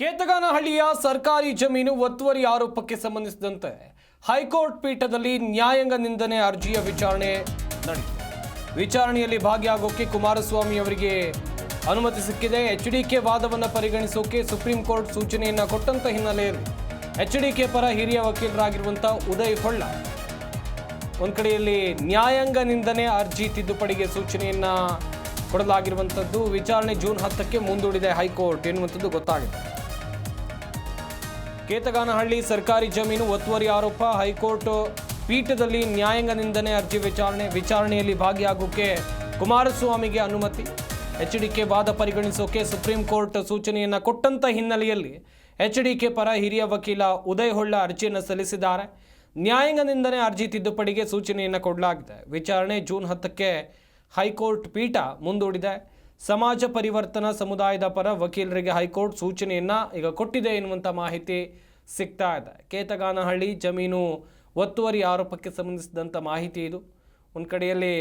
ಕೇತಗಾನಹಳ್ಳಿಯ ಸರ್ಕಾರಿ ಜಮೀನು ಒತ್ತುವರಿ ಆರೋಪಕ್ಕೆ ಸಂಬಂಧಿಸಿದಂತೆ ಹೈಕೋರ್ಟ್ ಪೀಠದಲ್ಲಿ ನ್ಯಾಯಾಂಗ ನಿಂದನೆ ಅರ್ಜಿಯ ವಿಚಾರಣೆ ನಡೆಯಿತು ವಿಚಾರಣೆಯಲ್ಲಿ ಭಾಗಿಯಾಗೋಕೆ ಕುಮಾರಸ್ವಾಮಿ ಅವರಿಗೆ ಅನುಮತಿ ಸಿಕ್ಕಿದೆ. ಎಚ್ ಡಿ ಕೆ ವಾದವನ್ನು ಪರಿಗಣಿಸೋಕೆ ಸುಪ್ರೀಂ ಕೋರ್ಟ್ ಸೂಚನೆಯನ್ನು ಕೊಟ್ಟಂತ ಹಿನ್ನೆಲೆಯಲ್ಲಿ ಎಚ್ ಡಿ ಕೆ ಪರ ಹಿರಿಯ ವಕೀಲರಾಗಿರುವಂಥ ಉದಯ್ ಹೊಳ್ಳ ಒಂದು ಕಡೆಯಲ್ಲಿ ನ್ಯಾಯಾಂಗ ನಿಂದನೆ ಅರ್ಜಿ ತಿದ್ದುಪಡಿಗೆ ಸೂಚನೆಯನ್ನು ಕೊಡಲಾಗಿರುವಂಥದ್ದು ವಿಚಾರಣೆ ಜೂನ್ ಹತ್ತಕ್ಕೆ ಮುಂದೂಡಿದೆ ಹೈಕೋರ್ಟ್. ಎನ್ನುವಂಥದ್ದು ಗೊತ್ತಾಗಿದೆ. ಕೇತಗಾನಹಳ್ಳಿ ಸರ್ಕಾರಿ ಜಮೀನು ಒತ್ತುವರಿ ಆರೋಪ. ಹೈಕೋರ್ಟ್ ಪೀಠದಲ್ಲಿ ನ್ಯಾಯಾಂಗ ನಿಂದನೆ ಅರ್ಜಿ ವಿಚಾರಣೆ, ವಿಚಾರಣೆಯಲ್ಲಿ ಭಾಗಿಯಾಗೋಕೆ ಕುಮಾರಸ್ವಾಮಿಗೆ ಅನುಮತಿ. ಎಚ್ ಡಿ ಕೆ ವಾದ ಪರಿಗಣಿಸೋಕೆ ಸುಪ್ರೀಂ ಕೋರ್ಟ್ ಸೂಚನೆಯನ್ನು ಕೊಟ್ಟಂತ ಹಿನ್ನೆಲೆಯಲ್ಲಿ ಎಚ್ ಡಿ ಕೆ ಪರ ಹಿರಿಯ ವಕೀಲ ಉದಯ್ ಹೊಳ್ಳ ಅರ್ಜಿಯನ್ನು ಸಲ್ಲಿಸಿದ್ದಾರೆ. ನ್ಯಾಯಾಂಗ ನಿಂದನೆ ಅರ್ಜಿ ತಿದ್ದುಪಡಿಗೆ ಸೂಚನೆಯನ್ನು ಕೊಡಲಾಗಿದೆ. ವಿಚಾರಣೆ ಜೂನ್ ಹತ್ತಕ್ಕೆ ಹೈಕೋರ್ಟ್ ಪೀಠ ಮುಂದೂಡಿದೆ. ಸಮಾಜ ಪರಿವರ್ತನಾ ಸಮುದಾಯದ ಪರ ವಕೀಲರಿಗೆ ಹೈಕೋರ್ಟ್ ಸೂಚನೆಯನ್ನ ಈಗ ಕೊಟ್ಟಿದೆ ಎನ್ನುವಂಥ ಮಾಹಿತಿ ಸಿಗ್ತಾ ಇದೆ. ಕೇತಗಾನಹಳ್ಳಿ ಜಮೀನು ಒತ್ತುವರಿ ಆರೋಪಕ್ಕೆ ಸಂಬಂಧಿಸಿದಂಥ ಮಾಹಿತಿ ಇದು. ಒಂದು ಕಡೆಯಲ್ಲಿ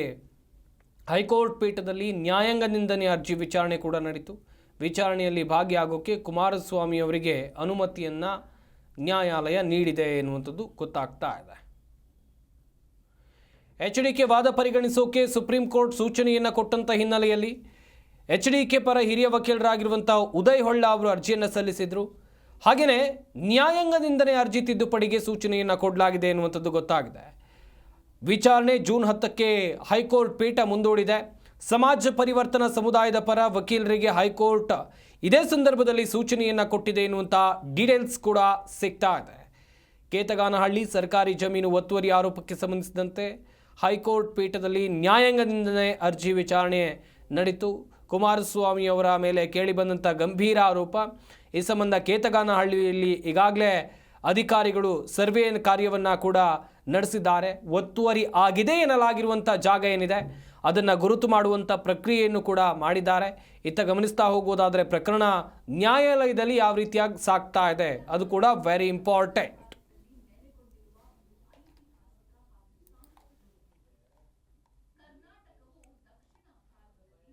ಹೈಕೋರ್ಟ್ ಪೀಠದಲ್ಲಿ ನ್ಯಾಯಾಂಗ ನಿಂದನೆ ಅರ್ಜಿ ವಿಚಾರಣೆ ಕೂಡ ನಡೀತು. ವಿಚಾರಣೆಯಲ್ಲಿ ಭಾಗಿಯಾಗೋಕೆ ಕುಮಾರಸ್ವಾಮಿ ಅವರಿಗೆ ಅನುಮತಿಯನ್ನ ನ್ಯಾಯಾಲಯ ನೀಡಿದೆ ಎನ್ನುವಂಥದ್ದು ಗೊತ್ತಾಗ್ತಾ ಇದೆ. ಎಚ್ ಡಿ ಕೆ ವಾದ ಪರಿಗಣಿಸೋಕೆ ಸುಪ್ರೀಂ ಕೋರ್ಟ್ ಸೂಚನೆಯನ್ನು ಕೊಟ್ಟಂತ ಹಿನ್ನೆಲೆಯಲ್ಲಿ ಎಚ್ ಡಿ ಕೆ ಪರ ಹಿರಿಯ ವಕೀಲರಾಗಿರುವಂಥ ಉದಯ್ ಹೊಳ್ಳ ಅವರು ಅರ್ಜಿಯನ್ನು ಸಲ್ಲಿಸಿದರು. ಹಾಗೆಯೇ ನ್ಯಾಯಾಂಗದಿಂದಲೇ ಅರ್ಜಿ ತಿದ್ದುಪಡಿಗೆ ಸೂಚನೆಯನ್ನು ಕೊಡಲಾಗಿದೆ ಎನ್ನುವಂಥದ್ದು ಗೊತ್ತಾಗಿದೆ. ವಿಚಾರಣೆ ಜೂನ್ ಹತ್ತಕ್ಕೆ ಹೈಕೋರ್ಟ್ ಪೀಠ ಮುಂದೂಡಿದೆ. ಸಮಾಜ ಪರಿವರ್ತನಾ ಸಮುದಾಯದ ಪರ ವಕೀಲರಿಗೆ ಹೈಕೋರ್ಟ್ ಇದೇ ಸಂದರ್ಭದಲ್ಲಿ ಸೂಚನೆಯನ್ನು ಕೊಟ್ಟಿದೆ ಎನ್ನುವಂಥ ಡೀಟೇಲ್ಸ್ ಕೂಡ ಸಿಗ್ತಾ ಇದೆ. ಕೇತಗಾನಹಳ್ಳಿ ಸರ್ಕಾರಿ ಜಮೀನು ಒತ್ತುವರಿ ಆರೋಪಕ್ಕೆ ಸಂಬಂಧಿಸಿದಂತೆ ಹೈಕೋರ್ಟ್ ಪೀಠದಲ್ಲಿ ನ್ಯಾಯಾಂಗದಿಂದಲೇ ಅರ್ಜಿ ವಿಚಾರಣೆ ನಡೀತು. ಕುಮಾರಸ್ವಾಮಿ ಅವರ ಮೇಲೆ ಕೇಳಿಬಂದಂಥ ಗಂಭೀರ ಆರೋಪ. ಈ ಸಂಬಂಧ ಕೇತಗಾನಹಳ್ಳಿಯಲ್ಲಿ ಈಗಾಗಲೇ ಅಧಿಕಾರಿಗಳು ಸರ್ವೆ ಕಾರ್ಯವನ್ನು ಕೂಡ ನಡೆಸಿದ್ದಾರೆ. ಒತ್ತುವರಿ ಆಗಿದೆ ಎನ್ನಲಾಗಿರುವಂಥ ಜಾಗ ಏನಿದೆ, ಅದನ್ನು ಗುರುತು ಮಾಡುವಂಥ ಪ್ರಕ್ರಿಯೆಯನ್ನು ಕೂಡ ಮಾಡಿದ್ದಾರೆ. ಇತ್ತ ಗಮನಿಸ್ತಾ ಹೋಗೋದಾದರೆ ಪ್ರಕರಣ ನ್ಯಾಯಾಲಯದಲ್ಲಿ ಯಾವ ರೀತಿಯಾಗಿ ಸಾಕ್ತಾ ಇದೆ, ಅದು ಕೂಡ ವೆರಿ ಇಂಪಾರ್ಟೆಂಟ್